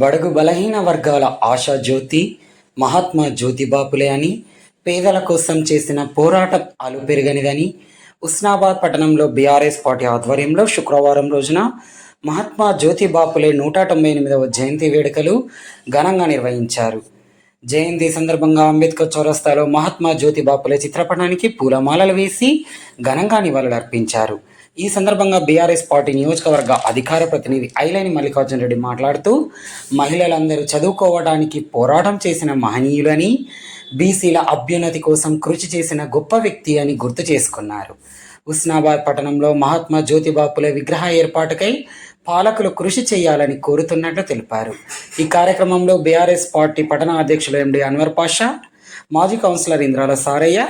బడుగు బలహీన వర్గాల ఆశా జ్యోతి మహాత్మా జ్యోతిబాపులే అని పేదల కోసం చేసిన పోరాటం అలుపెరగనిదని ఉస్నాబాద్ పట్టణంలో బీఆర్ఎస్ పార్టీ ఆధ్వర్యంలో శుక్రవారం రోజున మహాత్మా జ్యోతిబాపులే నూట తొంభై ఎనిమిదవ జయంతి వేడుకలు ఘనంగా నిర్వహించారు. జయంతి సందర్భంగా అంబేద్కర్ చౌరస్తాలో మహాత్మా జ్యోతిబాపులే చిత్రపటానికి పూలమాలలు వేసి ఘనంగా నివాళులర్పించారు. ఈ సందర్భంగా బీఆర్ఎస్ పార్టీ నియోజకవర్గ అధికార ప్రతినిధి ఐలేని మల్లికార్జున రెడ్డి మాట్లాడుతూ మహిళలందరూ చదువుకోవడానికి పోరాటం చేసిన మహనీయులని బీసీల అభ్యున్నతి కోసం కృషి చేసిన గొప్ప వ్యక్తి అని గుర్తు చేసుకున్నారు. ఉస్నాబాద్ పట్టణంలో మహాత్మా జ్యోతిబాపుల విగ్రహ ఏర్పాటుకై పాలకులు కృషి చేయాలని కోరుతున్నట్లు తెలిపారు. ఈ కార్యక్రమంలో బీఆర్ఎస్ పార్టీ పట్టణ అధ్యక్షులు ఎండి అన్వర్ పాషా మాజీ కౌన్సిలర్ ఇంద్రాల సారయ్య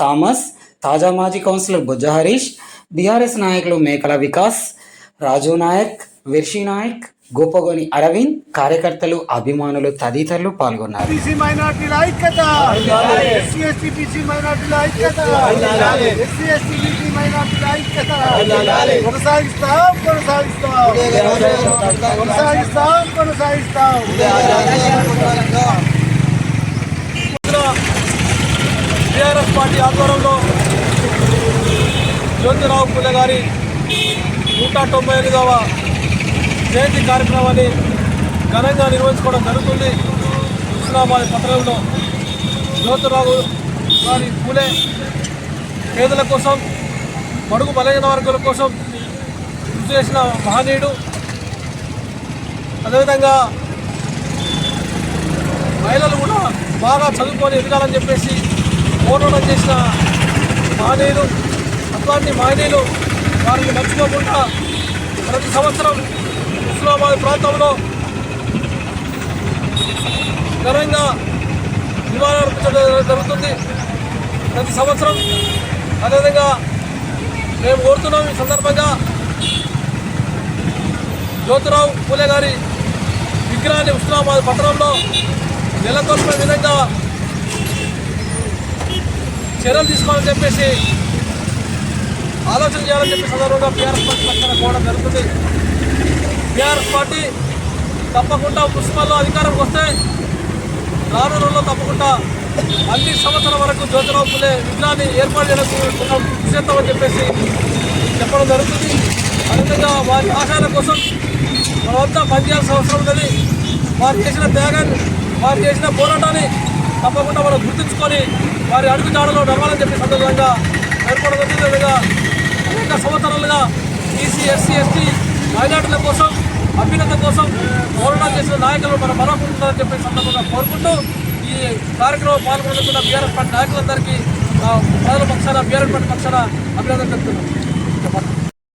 థామస్ తాజా మాజీ కౌన్సిలర్ బుజ్జ హరీష్ బీఆర్ఎస్ నాయకులు మేకల వికాస్ రాజు నాయక్ విర్షి నాయక్ గోపగోని అరవింద్ కార్యకర్తలు అభిమానులు తదితరులు పాల్గొన్నారు. టీఆర్ఎస్ పార్టీ ఆధ్వర్యంలో జ్యోతిరావు పూలే గారి నూట తొంభై ఎనిమిదవ జయంతి కార్యక్రమాన్ని ఘనంగా నిర్వహించుకోవడం జరుగుతుంది. హుస్నాబాద్ పట్టణంలో జ్యోతిరావు గారి పూలే పేదల కోసం బడుగు బలహీన వర్గాల కోసం కృషి చేసిన మహనీయుడు. అదేవిధంగా మహిళలు కూడా బాగా చదువుకొని ఎదగాలని చెప్పేసి పోరాటం చేసిన మహనీయుడు. అట్లాంటి మహనీయులు వారిని మర్చిపోకుండా ప్రతి సంవత్సరం ఇస్లామాబాద్ ప్రాంతంలో ఘనంగా నివాళులర్పించడం జరుగుతుంది. ప్రతి సంవత్సరం అదేవిధంగా మేము కోరుతున్నాం ఈ సందర్భంగా జ్యోతిరావు పూలే గారి విగ్రహాన్ని ఉస్లామాబాద్ పట్టణంలో నెలకొల్పే విధంగా చర్యలు తీసుకోవాలని చెప్పేసి ఆలోచన చేయాలని చెప్పి సందర్భంగా బీఆర్ఎస్ పార్టీ పక్షాన కోవడం జరుగుతుంది. బీఆర్ఎస్ పార్టీ తప్పకుండా మున్సిపల్లో అధికారంకి వస్తే రాను రోజుల్లో తప్పకుండా అన్ని సంవత్సరాల వరకు జ్యోతిరావు పులే విగ్రహాన్ని ఏర్పాటు చేయడానికి చేస్తామని చెప్పేసి చెప్పడం జరుగుతుంది. అదేవిధంగా వారి ఆశయాల కోసం మనమంతా పనిచేయాల్సిన అవసరం ఉందని వారు చేసిన త్యాగాన్ని వారు చేసిన పోరాటాన్ని తప్పకుండా మనం గుర్తుంచుకొని వారి అడుగుజాడలో నడవాలని చెప్పి సందర్భంగా ఏర్పడడం జరుగుతుంది. విధంగా అనేక సంవత్సరాలుగా ఈసీ ఎస్సీ ఎస్టీ మైనార్టీల కోసం అభ్యున్నత కోసం పోరాటం చేసిన నాయకులు మన మరొకుంటారని చెప్పి సందర్భంగా కోరుకుంటూ ఈ కార్యక్రమం పాల్గొనుకున్న బీఆర్ఎస్ పార్టీ నాయకులందరికీ ప్రజల పక్షాన బీఆర్ఎస్ పార్టీ పక్షాన అభినందన చెప్తున్నాం చెప్పండి.